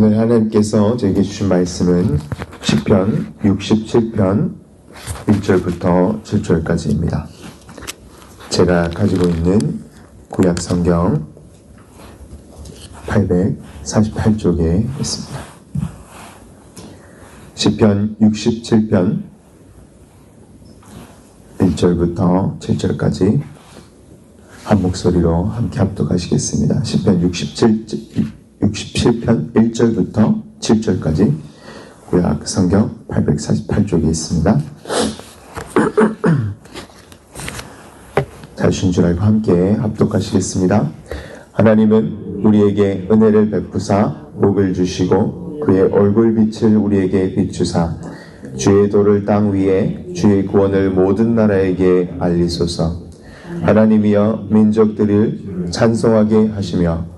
오늘 하나님께서 저에게 주신 말씀은 10편 67편 1절부터 7절까지입니다. 제가 가지고 있는 구약 성경 848쪽에 있습니다. 10편 67편 1절부터 7절까지 한 목소리로 함께 합독하시겠습니다. 10편 67, 67편 1절부터 7절까지 구약 성경 848쪽에 있습니다. 자신 줄 알고 함께 합독하시겠습니다. 하나님은 우리에게 은혜를 베푸사 복을 주시고 그의 얼굴빛을 우리에게 비추사 주의 도를 땅 위에 주의 구원을 모든 나라에게 알리소서 하나님이여 민족들을 찬송하게 하시며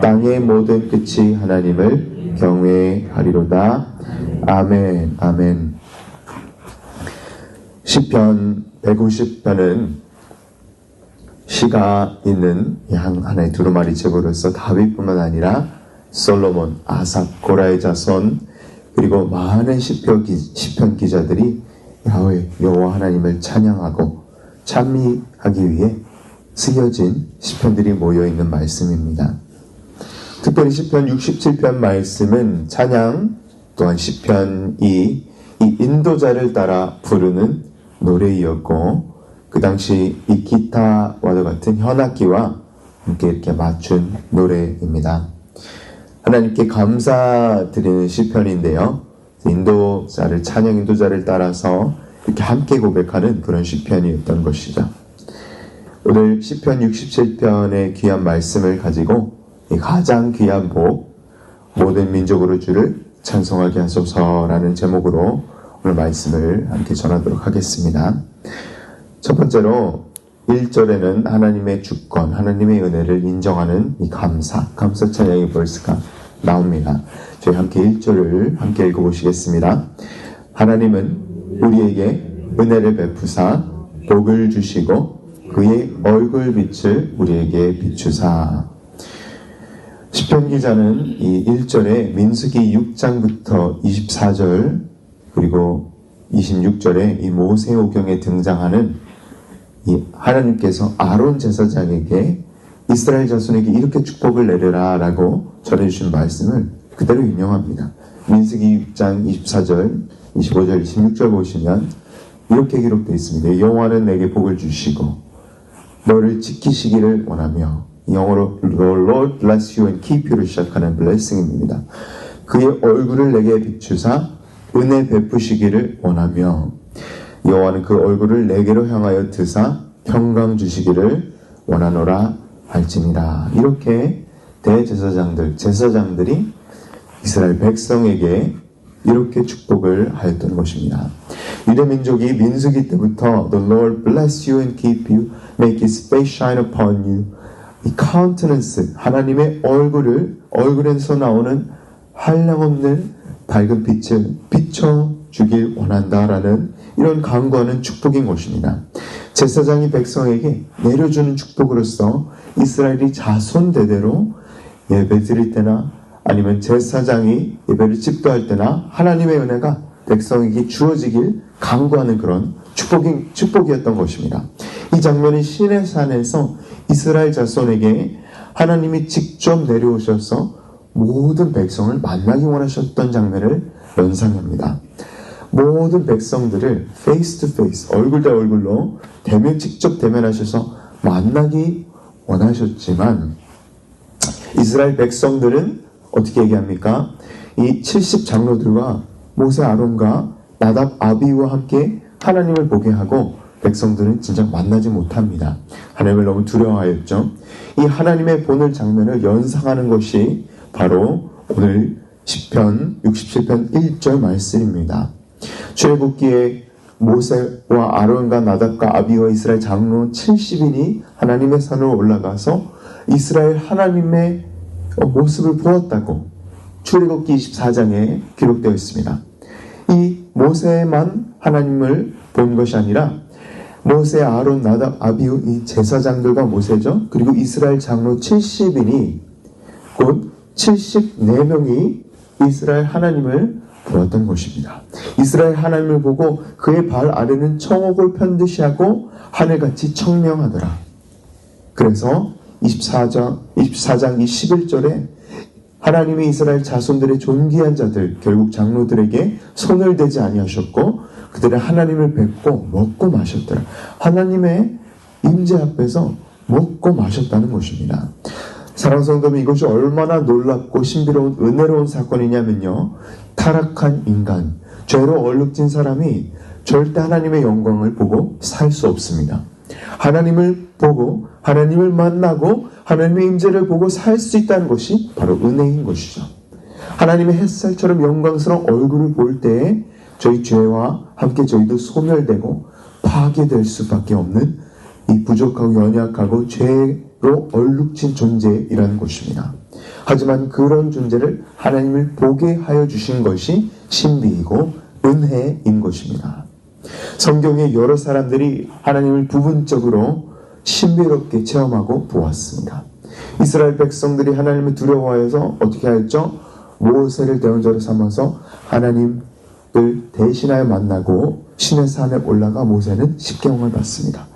땅의 모든 끝이 하나님을 경외하리로다. 아멘, 아멘. 시편 150편은 시가 있는 하나의 두루마리 제보로서 다윗뿐만 아니라 솔로몬, 아삽, 고라의 자손 그리고 많은 시편, 시편 기자들이 야훼 여호와 하나님을 찬양하고 찬미하기 위해 쓰여진 시편들이 모여 있는 말씀입니다. 특별히 시편 67편 말씀은 찬양 또한 시편이 이 인도자를 따라 부르는 노래이었고 그 당시 이 기타와도 같은 현악기와 함께 이렇게 맞춘 노래입니다. 하나님께 감사드리는 시편인데요. 인도자를 찬양 인도자를 따라서 이렇게 함께 고백하는 그런 시편이었던 것이죠. 오늘 시편 67편의 귀한 말씀을 가지고 가장 귀한 복, 모든 민족으로 주를 찬송하게 하소서라는 제목으로 오늘 말씀을 함께 전하도록 하겠습니다. 첫 번째로 1절에는 하나님의 주권, 하나님의 은혜를 인정하는 이 감사, 감사 찬양의 벌스가 나옵니다. 저희 함께 1절을 함께 읽어보시겠습니다. 하나님은 우리에게 은혜를 베푸사 복을 주시고 그의 얼굴빛을 우리에게 비추사 시편 기자는 이 1절에 민수기 6장부터 24절 그리고 26절에 이 모세오경에 등장하는 이 하나님께서 아론 제사장에게 이스라엘 자손에게 이렇게 축복을 내려라 라고 전해주신 말씀을 그대로 인용합니다. 민수기 6장 24절, 25절, 26절 보시면 이렇게 기록되어 있습니다. 여호와는 내게 복을 주시고 너를 지키시기를 원하며 영어로 Lord bless you and keep you를 시작하는 blessing입니다. 그의 얼굴을 내게 비추사 은혜 베푸시기를 원하며 여호와는 그 얼굴을 내게로 향하여 드사 평강 주시기를 원하노라 할지니라. 이렇게 대제사장들, 제사장들이 이스라엘 백성에게 이렇게 축복을 하였던 것입니다. 유대 민족이 민수기 때부터 The Lord bless you and keep you, make His face shine upon you, 이 countenance, 하나님의 얼굴을, 얼굴에서 나오는 한량없는 밝은 빛을 비춰주길 원한다라는 이런 강구하는 축복인 것입니다. 제사장이 백성에게 내려주는 축복으로서 이스라엘이 자손 대대로 예배 드릴 때나 아니면 제사장이 예배를 집도할 때나 하나님의 은혜가 백성에게 주어지길 강구하는 그런 축복이, 축복이었던 것입니다. 이 장면이 신의 산에서 이스라엘 자손에게 하나님이 직접 내려오셔서 모든 백성을 만나기 원하셨던 장면을 연상합니다. 모든 백성들을 페이스 투 페이스, 얼굴 대 얼굴로 대면 직접 대면하셔서 만나기 원하셨지만 이스라엘 백성들은 어떻게 얘기합니까? 이 70장로들과 모세 아론과 나답 아비와 함께 하나님을 보게 하고 백성들은 진짜 만나지 못합니다. 하나님을 너무 두려워하였죠. 이 하나님의 보는 장면을 연상하는 것이 바로 오늘 10편 67편 1절 말씀입니다. 출애굽기에 모세와 아론과 나답과 아비와 이스라엘 장로 70인이 하나님의 산으로 올라가서 이스라엘 하나님의 모습을 보았다고 출애굽기 24장에 기록되어 있습니다. 이 모세만 하나님을 본 것이 아니라 모세, 아론, 나답, 아비우 이 제사장들과 모세죠. 그리고 이스라엘 장로 70인이 곧 74명이 이스라엘 하나님을 보았던 것입니다. 이스라엘 하나님을 보고 그의 발 아래는 청옥을 편듯이 하고 하늘같이 청명하더라. 그래서 24장, 24장 21절에 하나님이 이스라엘 자손들의 존귀한 자들, 결국 장로들에게 손을 대지 아니하셨고 그들은 하나님을 뵙고 먹고 마셨더라. 하나님의 임재 앞에서 먹고 마셨다는 것입니다. 사랑 성도님 이것이 얼마나 놀랍고 신비로운 은혜로운 사건이냐면요. 타락한 인간, 죄로 얼룩진 사람이 절대 하나님의 영광을 보고 살 수 없습니다. 하나님을 보고 하나님을 만나고 하나님의 임재를 보고 살 수 있다는 것이 바로 은혜인 것이죠. 하나님의 햇살처럼 영광스러운 얼굴을 볼 때에 저희 죄와 함께 저희도 소멸되고 파괴될 수밖에 없는 이 부족하고 연약하고 죄로 얼룩진 존재이라는 것입니다. 하지만 그런 존재를 하나님을 보게 하여 주신 것이 신비이고 은혜인 것입니다. 성경에 여러 사람들이 하나님을 부분적으로 신비롭게 체험하고 보았습니다. 이스라엘 백성들이 하나님을 두려워해서 어떻게 하였죠? 모세를 대원자로 삼아서 하나님 을 대신하여 만나고 신의 산에 올라가 모세는 십계명을 받습니다.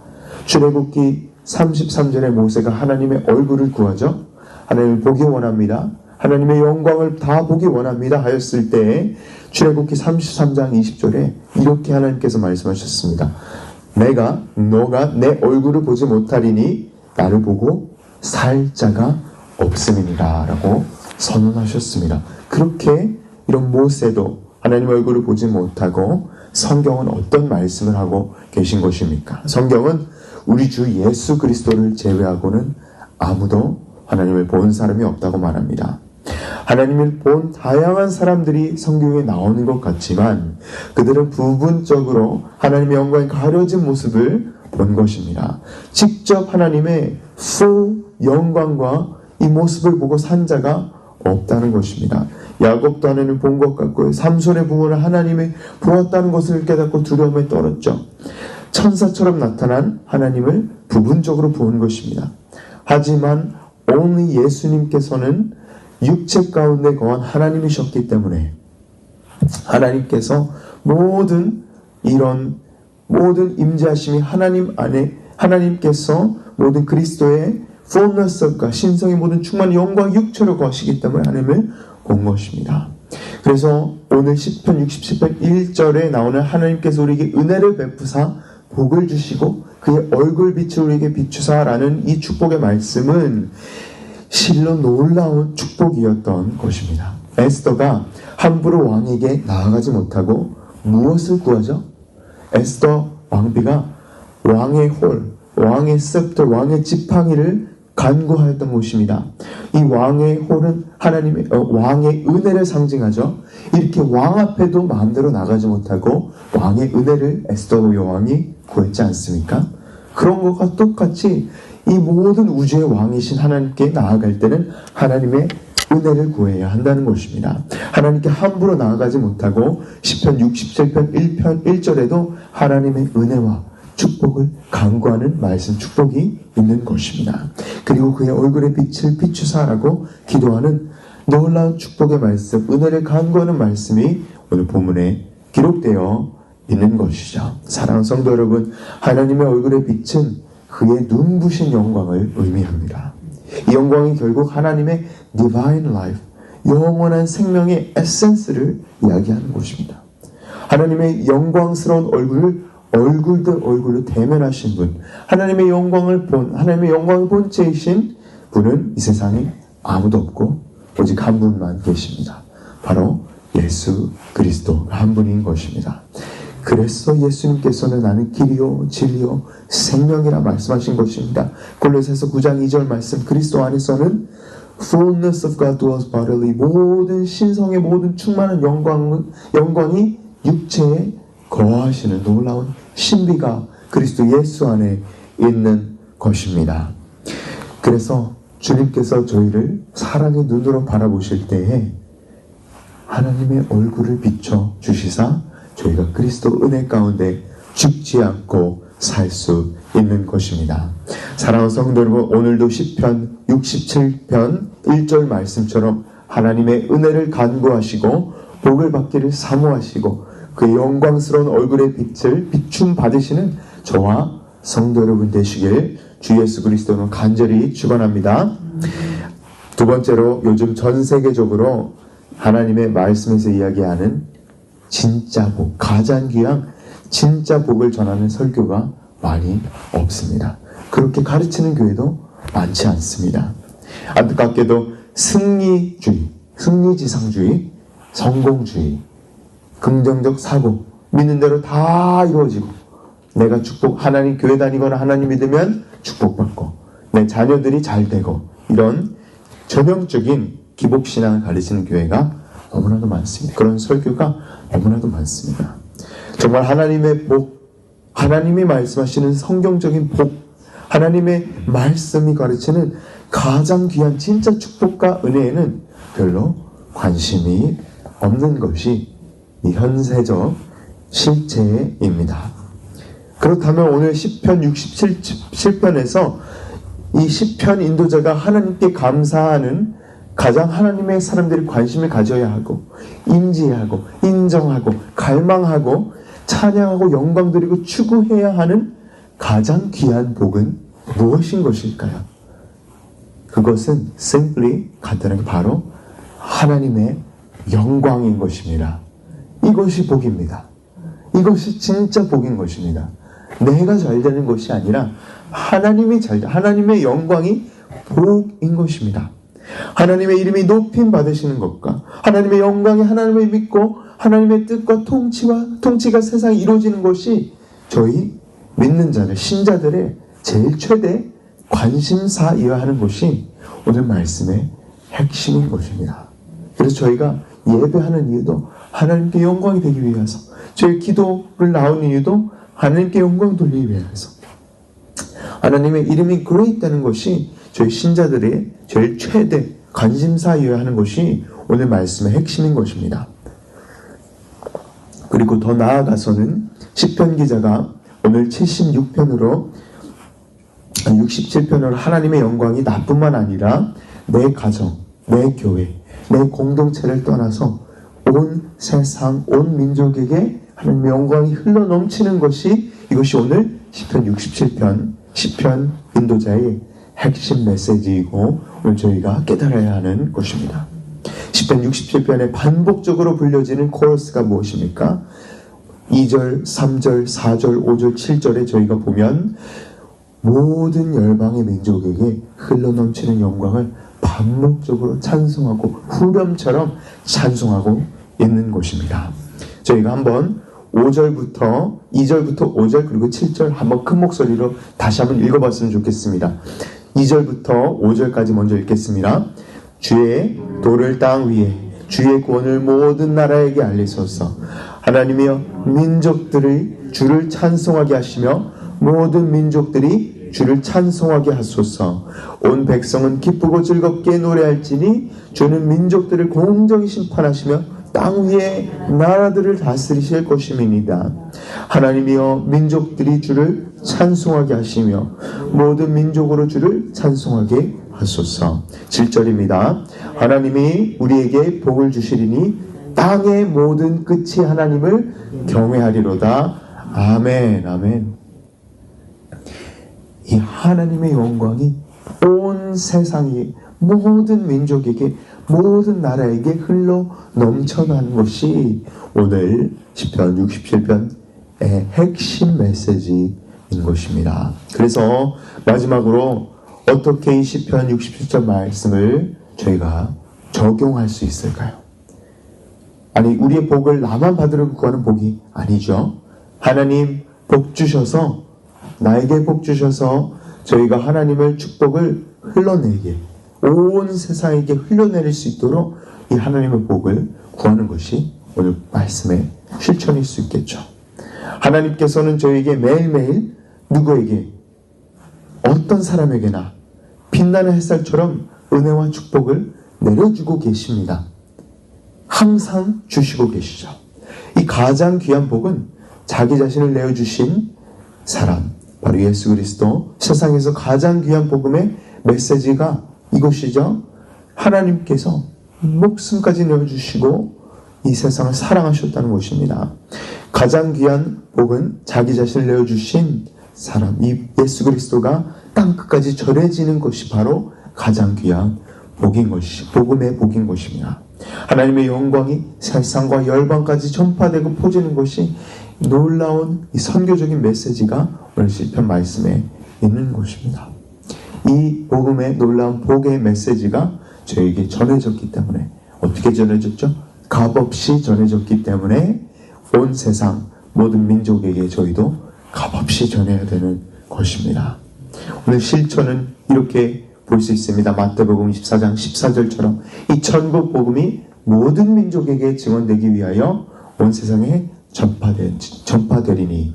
출애굽기 33절에 모세가 하나님의 얼굴을 구하죠. 하나님을 보기 원합니다. 하나님의 영광을 다 보기 원합니다. 하였을 때 출애굽기 33장 20절에 이렇게 하나님께서 말씀하셨습니다. 내가 너가 내 얼굴을 보지 못하리니 나를 보고 살 자가 없음이니라 라고 선언하셨습니다. 그렇게 이런 모세도 하나님 얼굴을 보지 못하고 성경은 어떤 말씀을 하고 계신 것입니까? 성경은 우리 주 예수 그리스도를 제외하고는 아무도 하나님을 본 사람이 없다고 말합니다. 하나님을 본 다양한 사람들이 성경에 나오는 것 같지만 그들은 부분적으로 하나님의 영광이 가려진 모습을 본 것입니다. 직접 하나님의 fu 영광과 이 모습을 보고 산 자가 없다는 것입니다. 야곱도 하나님 본 것 같고 삼손의 부모는 하나님이 보았다는 것을 깨닫고 두려움에 떨었죠. 천사처럼 나타난 하나님을 부분적으로 본 것입니다. 하지만 오늘 예수님께서는 육체 가운데 거한 하나님이셨기 때문에 하나님께서 모든 이런 모든 임재하심이 하나님 안에 하나님께서 모든 그리스도의 fullness과 신성의 모든 충만 영광 육체로 거시기 때문에 하나님을 본 것입니다. 그래서 오늘 10편 67편 1절에 나오는 하나님께서 우리에게 은혜를 베푸사 복을 주시고 그의 얼굴 빛을 우리에게 비추사라는 이 축복의 말씀은 실로 놀라운 축복이었던 것입니다. 에스더가 함부로 왕에게 나아가지 못하고 무엇을 구하죠? 에스더 왕비가 왕의 홀, 왕의 셉터, 왕의 지팡이를 간구하였던 것입니다. 이 왕의 홀은 하나님의 어, 왕의 은혜를 상징하죠. 이렇게 왕 앞에도 마음대로 나가지 못하고 왕의 은혜를 에스더 여왕이 구했지 않습니까? 그런 것과 똑같이 이 모든 우주의 왕이신 하나님께 나아갈 때는 하나님의 은혜를 구해야 한다는 것입니다. 하나님께 함부로 나아가지 못하고 10편 67편 1편 1절에도 하나님의 은혜와 축복을 강구하는 말씀 축복이 있는 것입니다. 그리고 그의 얼굴에 빛을 비추사라고 기도하는 놀라운 축복의 말씀, 은혜를 강구하는 말씀이 오늘 본문에 기록되어 있는 것이죠. 사랑하는 성도 여러분, 하나님의 얼굴의 빛은 그의 눈부신 영광을 의미합니다. 이 영광이 결국 하나님의 divine life, 영원한 생명의 에센스를 이야기하는 것입니다. 하나님의 영광스러운 얼굴을 얼굴 대 얼굴로 대면하신 분, 하나님의 영광을 본, 하나님의 영광을 본 채이신 분은 이 세상에 아무도 없고 오직 한 분만 계십니다. 바로 예수 그리스도 한 분인 것입니다. 그래서 예수님께서는 나는 길이요 진리요 생명이라 말씀하신 것입니다. 골로새서 9장 2절 말씀 그리스도 안에서는 fullness of God dwells bodily. 모든 신성의 모든 충만한 영광은 영광이 육체에 거하시는 놀라운 신비가 그리스도 예수 안에 있는 것입니다. 그래서 주님께서 저희를 사랑의 눈으로 바라보실 때에 하나님의 얼굴을 비춰 주시사 저희가 그리스도 은혜 가운데 죽지 않고 살 수 있는 것입니다. 사랑하는 성도 여러분, 오늘도 10편 67편 1절 말씀처럼 하나님의 은혜를 간구하시고 복을 받기를 사모하시고 그 영광스러운 얼굴의 빛을 비춤 받으시는 저와 성도 여러분 되시길 주 예수 그리스도는 간절히 축원합니다. 두 번째로 요즘 전 세계적으로 하나님의 말씀에서 이야기하는 진짜 복, 가장 귀한 진짜 복을 전하는 설교가 많이 없습니다. 그렇게 가르치는 교회도 많지 않습니다. 안타깝게도 승리주의, 승리지상주의, 성공주의, 긍정적 사고, 믿는 대로 다 이루어지고, 내가 축복, 하나님 교회 다니거나 하나님 믿으면 축복받고, 내 자녀들이 잘 되고, 이런 전형적인 기복신앙을 가르치는 교회가 너무나도 많습니다. 그런 설교가 너무나도 많습니다. 정말 하나님의 복, 하나님이 말씀하시는 성경적인 복, 하나님의 말씀이 가르치는 가장 귀한 진짜 축복과 은혜에는 별로 관심이 없는 것이 이 현세적 실체입니다. 그렇다면 오늘 10편 67편에서 이 10편 인도자가 하나님께 감사하는 가장 하나님의 사람들이 관심을 가져야 하고 인지하고 인정하고 갈망하고 찬양하고 영광 드리고 추구해야 하는 가장 귀한 복은 무엇인 것일까요? 그것은 simply 간단하게 바로 하나님의 영광인 것입니다. 이것이 복입니다. 이것이 진짜 복인 것입니다. 내가 잘 되는 것이 아니라 하나님이 잘, 하나님의 영광이 복인 것입니다. 하나님의 이름이 높임 받으시는 것과 하나님의 영광이 하나님을 믿고 하나님의 뜻과 통치와 통치가 세상에 이루어지는 것이 저희 믿는 자들, 신자들의 제일 최대 관심사이어야 하는 것이 오늘 말씀의 핵심인 것입니다. 그래서 저희가 예배하는 이유도 하나님께 영광이 되기 위해서 저희 기도를 나온 이유도 하나님께 영광 돌리기 위해서 하나님의 이름이 그레이다는 것이 저희 신자들의 제일 최대 관심사이어야 하는 것이 오늘 말씀의 핵심인 것입니다. 그리고 더 나아가서는 시편 기자가 오늘 76편으로 67편으로 하나님의 영광이 나뿐만 아니라 내 가정, 내 교회, 내 공동체를 떠나서 온 세상, 온 민족에게 하나님의 영광이 흘러 넘치는 것이 이것이 오늘 10편 67편 10편 인도자의 핵심 메시지이고 오늘 저희가 깨달아야 하는 것입니다. 10편 67편에 반복적으로 불려지는 코러스가 무엇입니까? 2절, 3절, 4절, 5절, 7절에 저희가 보면 모든 열방의 민족에게 흘러넘치는 영광을 반복적으로 찬송하고 후렴처럼 찬송하고 있는 곳입니다. 저희가 한번 5절부터 2절부터 5절 그리고 7절 한번 큰 목소리로 다시 한번 읽어봤으면 좋겠습니다. 2절부터 5절까지 먼저 읽겠습니다. 주의 도를 땅 위에 주의 구원을 모든 나라에게 알리소서. 하나님이여 민족들의 주를 찬송하게 하시며 모든 민족들이 주를 찬송하게 하소서. 온 백성은 기쁘고 즐겁게 노래할지니 주는 민족들을 공정히 심판하시며 땅 위에 나라들을 다스리실 것임이니다. 하나님이여 민족들이 주를 찬송하게 하시며 모든 민족으로 주를 찬송하게 하소서. 7절입니다. 하나님이 우리에게 복을 주시리니 땅의 모든 끝이 하나님을 경외하리로다. 아멘. 아멘. 이 하나님의 영광이 온 세상이 모든 민족에게 모든 나라에게 흘러 넘쳐나는 것이 오늘 10편 67편의 핵심 메시지인 것입니다. 그래서 마지막으로 어떻게 이 10편 67편 말씀을 저희가 적용할 수 있을까요? 아니 우리의 복을 나만 받으려고 구하는 복이 아니죠. 하나님 복 주셔서 나에게 복 주셔서 저희가 하나님의 축복을 흘러내게 온 세상에게 흘려내릴 수 있도록 이 하나님의 복을 구하는 것이 오늘 말씀의 실천일 수 있겠죠. 하나님께서는 저에게 매일매일 누구에게 어떤 사람에게나 빛나는 햇살처럼 은혜와 축복을 내려주고 계십니다. 항상 주시고 계시죠. 이 가장 귀한 복은 자기 자신을 내어주신 사람, 바로 예수 그리스도, 세상에서 가장 귀한 복음의 메시지가 이것이죠. 하나님께서 목숨까지 내어주시고 이 세상을 사랑하셨다는 것입니다. 가장 귀한 복은 자기 자신을 내어주신 사람, 이 예수 그리스도가 땅 끝까지 전해지는 것이 바로 가장 귀한 복인 것이, 복음의 복인 것입니다. 하나님의 영광이 세상과 열방까지 전파되고 퍼지는 것이 놀라운 이 선교적인 메시지가 오늘 시편 말씀에 있는 것입니다. 이 복음의 놀라운 복의 메시지가 저에게 전해졌기 때문에 어떻게 전해졌죠? 값없이 전해졌기 때문에 온 세상 모든 민족에게 저희도 값없이 전해야 되는 것입니다. 오늘 실천은 이렇게 볼 수 있습니다. 마태복음 24장 14절처럼 이 천국 복음이 모든 민족에게 증언되기 위하여 온 세상에 전파되, 전파되리니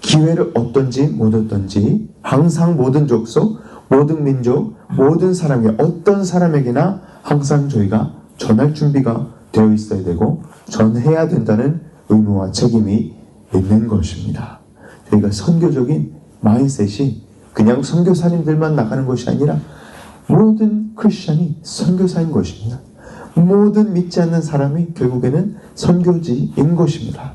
기회를 얻든지 못 얻든지 항상 모든 족속, 모든 민족, 모든 사람에게 어떤 사람에게나 항상 저희가 전할 준비가 되어 있어야 되고 전해야 된다는 의무와 책임이 있는 것입니다. 저희가 선교적인 마인셋이 그냥 선교사님들만 나가는 것이 아니라 모든 크리스천이 선교사인 것입니다. 모든 믿지 않는 사람이 결국에는 선교지인 것입니다.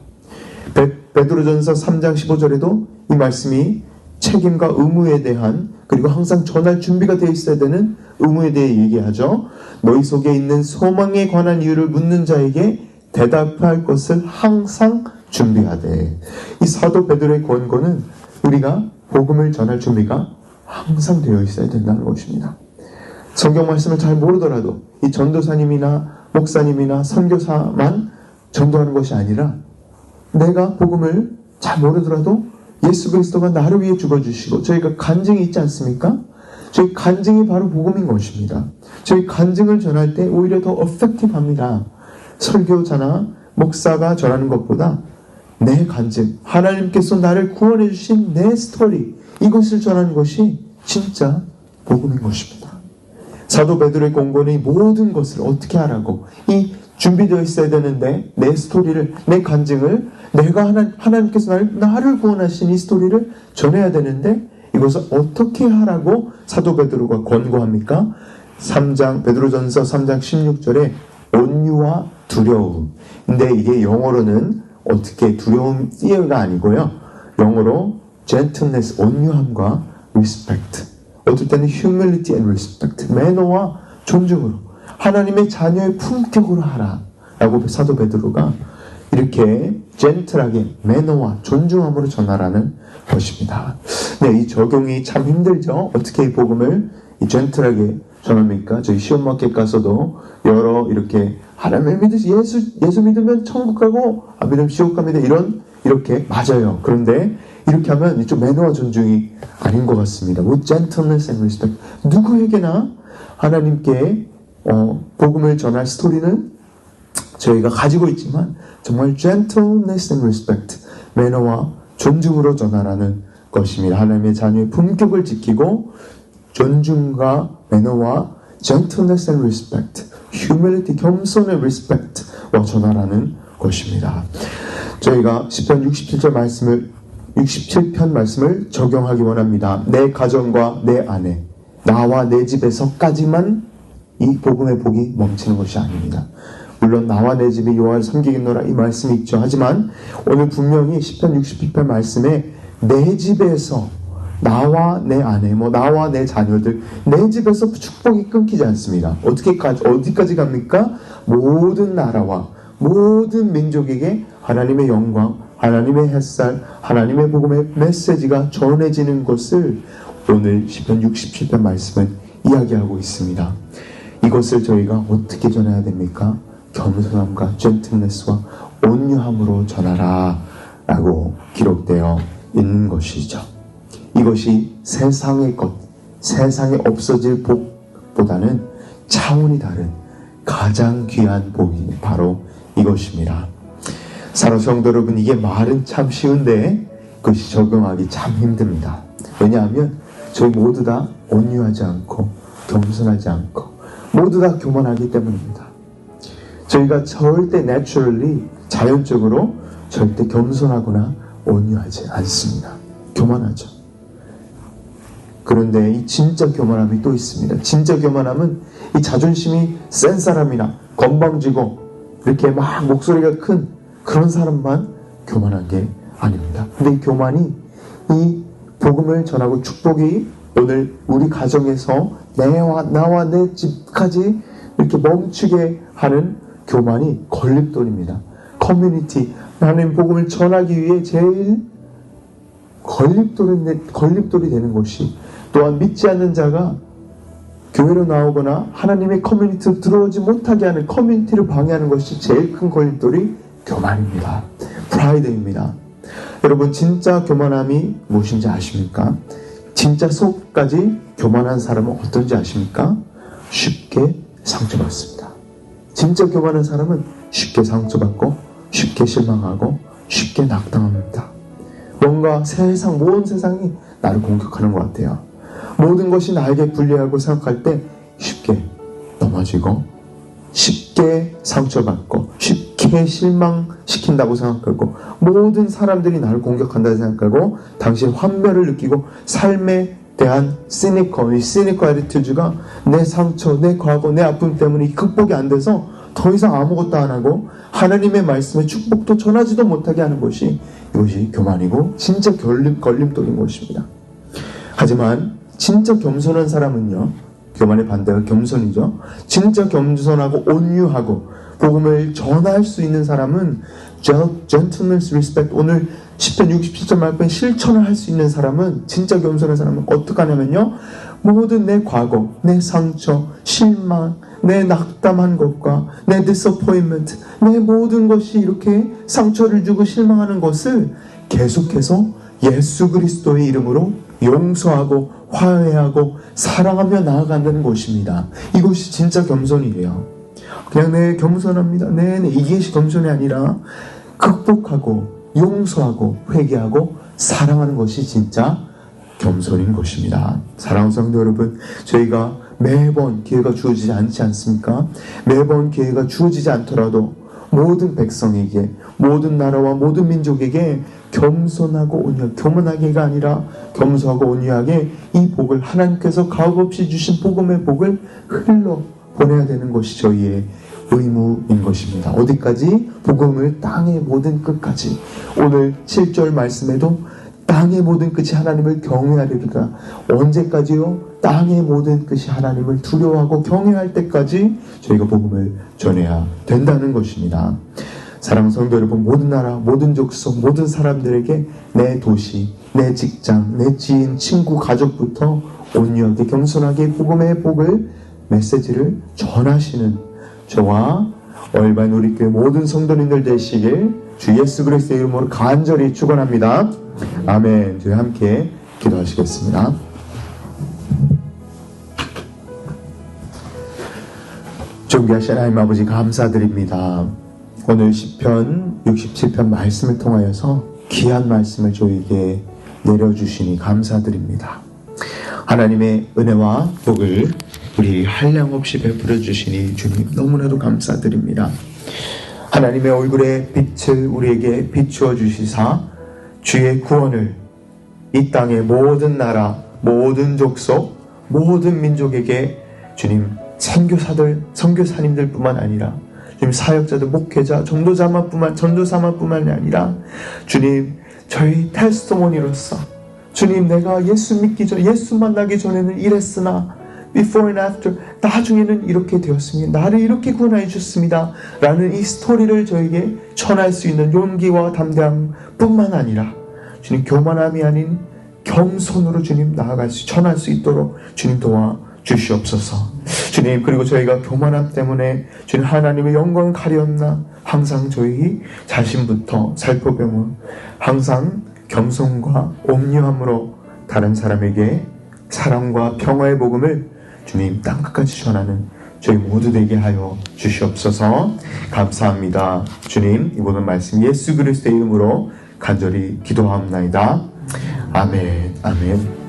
베, 드로전서 3장 15절에도 이 말씀이 책임과 의무에 대한 그리고 항상 전할 준비가 되어 있어야 되는 의무에 대해 얘기하죠. 너희 속에 있는 소망에 관한 이유를 묻는 자에게 대답할 것을 항상 준비하되 이 사도 베드로의 권고는 우리가 복음을 전할 준비가 항상 되어 있어야 된다는 것입니다. 성경 말씀을 잘 모르더라도 이 전도사님이나 목사님이나 선교사만 전도하는 것이 아니라 내가 복음을 잘 모르더라도 예수 그리스도가 나를 위해 죽어주시고 저희가 간증이 있지 않습니까? 저희 간증이 바로 복음인 것입니다. 저희 간증을 전할 때 오히려 더 어펙티브합니다. 설교자나 목사가 전하는 것보다 내 간증, 하나님께서 나를 구원해 주신 내 스토리 이것을 전하는 것이 진짜 복음인 것입니다. 사도 베드로의 공고는 모든 것을 어떻게 하라고 이 준비되어 있어야 되는데 내 스토리를 내 간증을 내가 하나, 하나님께서 나를, 나를 구원하신 이 스토리를 전해야 되는데 이것을 어떻게 하라고 사도 베드로가 권고합니까? 3장 베드로전서 3장 16절에 온유와 두려움. 근데 이게 영어로는 어떻게 두려움 fear가 아니고요. 영어로 gentleness 온유함과 respect. 어떨 때는 humility and respect. 매너와 존중으로 하나님의 자녀의 품격으로 하라. 라고 사도 베드로가 이렇게 젠틀하게 매너와 존중함으로 전하라는 것입니다. 네, 이 적용이 참 힘들죠. 어떻게 이 복음을 이 젠틀하게 전합니까? 저희 시험 마켓 가서도 여러 이렇게 하나님을 믿으시 예수 예수 믿으면 천국 가고 안 믿으면 지옥 갑니다. 이런 이렇게 맞아요. 그런데 이렇게 하면 좀 매너와 존중이 아닌 것 같습니다. With gentleness and respect. 누구에게나 하나님께 어, 복음을 전할 스토리는 저희가 가지고 있지만 정말 gentleness and respect, 매너와 존중으로 전하라는 것입니다. 하나님의 자녀의 품격을 지키고 존중과 매너와 gentleness and respect, humility, 겸손의 respect와 전하라는 것입니다. 저희가 10편 67절 말씀을 67편 말씀을 적용하기 원합니다. 내 가정과 내 아내, 나와 내 집에서까지만 이 복음의 복이 멈추는 것이 아닙니다. 물론 나와 내 집이 여호와를 섬기겠노라 이 말씀이 있죠. 하지만 오늘 분명히 10편 68편 말씀에 내 집에서 나와 내 아내, 뭐 나와 내 자녀들, 내 집에서 축복이 끊기지 않습니다. 어떻게까지 어디까지 갑니까? 모든 나라와 모든 민족에게 하나님의 영광, 하나님의 햇살, 하나님의 복음의 메시지가 전해지는 것을 오늘 10편 67편 말씀은 이야기하고 있습니다. 이것을 저희가 어떻게 전해야 됩니까? 겸손함과 젠틀네스와 온유함으로 전하라 라고 기록되어 있는 것이죠. 이것이 세상의 것, 세상에 없어질 복, 복보다는 차원이 다른 가장 귀한 복이 바로 이것입니다. 사랑 성도 여러분, 이게 말은 참 쉬운데 그것이 적용하기 참 힘듭니다. 왜냐하면 저희 모두 다 온유하지 않고 겸손하지 않고 모두 다 교만하기 때문입니다. 저희가 절대 naturally 자연적으로 절대 겸손하거나 온유하지 않습니다. 교만하죠. 그런데 이 진짜 교만함이 또 있습니다. 진짜 교만함은 이 자존심이 센 사람이나 건방지고 이렇게 막 목소리가 큰 그런 사람만 교만한 게 아닙니다. 근데 이 교만이 이 복음을 전하고 축복이 오늘 우리 가정에서 내와 나와 내 집까지 이렇게 멈추게 하는 교만이 걸림돌입니다. 커뮤니티 하나님 복음을 전하기 위해 제일 걸림돌이, 걸림돌이 되는 것이 또한 믿지 않는 자가 교회로 나오거나 하나님의 커뮤니티로 들어오지 못하게 하는 커뮤니티를 방해하는 것이 제일 큰 걸림돌이 교만입니다. 프라이드입니다. 여러분 진짜 교만함이 무엇인지 아십니까? 진짜 속까지 교만한 사람은 어떤지 아십니까? 쉽게 상처받습니다. 진짜 교만한 사람은 쉽게 상처받고 쉽게 실망하고 쉽게 낙당합니다. 뭔가 세상 모든 세상이 나를 공격하는 것 같아요. 모든 것이 나에게 불리하고 생각할 때 쉽게 넘어지고 쉽게 상처받고 쉽게 실망시킨다고 생각하고 모든 사람들이 나를 공격한다고 생각하고 당신 환멸을 느끼고 삶에 대한 시니컬, 이 시니컬 에리튜즈가 내 상처, 내 과거, 내 아픔 때문에 극복이 안 돼서 더 이상 아무것도 안 하고 하나님의 말씀에 축복도 전하지도 못하게 하는 것이 이것이 교만이고 진짜 걸림, 걸림돌인 것입니다. 하지만 진짜 겸손한 사람은요. 교만의 반대가 겸손이죠. 진짜 겸손하고 온유하고 복음을 전할 수 있는 사람은 gentleness, respect 오늘 10편 67절 말씀 실천을 할 수 있는 사람은 진짜 겸손한 사람은 어떻게 하냐면요. 모든 내 과거, 내 상처, 실망, 내 낙담한 것과 내 disappointment, 내 모든 것이 이렇게 상처를 주고 실망하는 것을 계속해서 예수 그리스도의 이름으로 용서하고 화해하고 사랑하며 나아간다는 것입니다. 이것이 진짜 겸손이에요. 그냥 내 겸손합니다. 네, 네. 이게 겸손이 아니라 극복하고 용서하고 회개하고 사랑하는 것이 진짜 겸손인 것입니다. 사랑하는 성도 여러분, 저희가 매번 기회가 주어지지 않지 않습니까? 매번 기회가 주어지지 않더라도 모든 백성에게, 모든 나라와 모든 민족에게 겸손하고 온유, 교만하게가 아니라 겸손하고 온유하게 이 복을 하나님께서 값없이 주신 복음의 복을 흘러 보내야 되는 것이 저희의 의무인 것입니다. 어디까지? 복음을 땅의 모든 끝까지. 오늘 7절 말씀에도 땅의 모든 끝이 하나님을 경외하리라. 언제까지요? 땅의 모든 끝이 하나님을 두려워하고 경외할 때까지 저희가 복음을 전해야 된다는 것입니다. 사랑 성도 여러분, 모든 나라, 모든 족속, 모든 사람들에게 내 도시, 내 직장, 내 지인, 친구, 가족부터 온유하게 겸손하게 복음의 복을 메시지를 전하시는 저와 얼반 우리 교회 모든 성도님들 되시길 주 예수 그리스도의 이름으로 간절히 축원합니다. 아멘. 저희 함께 기도하시겠습니다. 존귀하신 하나님 아버지 감사드립니다. 오늘 10편 67편 말씀을 통하여서 귀한 말씀을 저에게 내려주시니 감사드립니다. 하나님의 은혜와 복을 한량 없이 베풀어 주시니 주님 너무나도 감사드립니다. 하나님의 얼굴의 빛을 우리에게 비추어 주시사 주의 구원을 이 땅의 모든 나라, 모든 족속, 모든 민족에게 주님 선교사들, 선교사님들뿐만 아니라 주님 사역자들, 목회자, 전도자만뿐만 전도사만뿐만이 아니라 주님 저희 테스토모니로서 주님 내가 예수 믿기 전 예수 만나기 전에는 이랬으나 before and after 나중에는 이렇게 되었습니다. 나를 이렇게 구원해 주셨습니다. 라는 이 스토리를 저에게 전할 수 있는 용기와 담대함뿐만 아니라 주님 교만함이 아닌 겸손으로 주님 나아갈 수 전할 수 있도록 주님 도와 주시옵소서. 주님 그리고 저희가 교만함 때문에 주님 하나님의 영광을 가리었나 항상 저희 자신부터 살펴보면 항상 겸손과 온유함으로 다른 사람에게 사랑과 평화의 복음을 주님 땅끝까지 전하는 저희 모두 되게 하여 주시옵소서 감사합니다. 주님 이 모든 말씀 예수 그리스도의 이름으로 간절히 기도하옵나이다. 아멘 아멘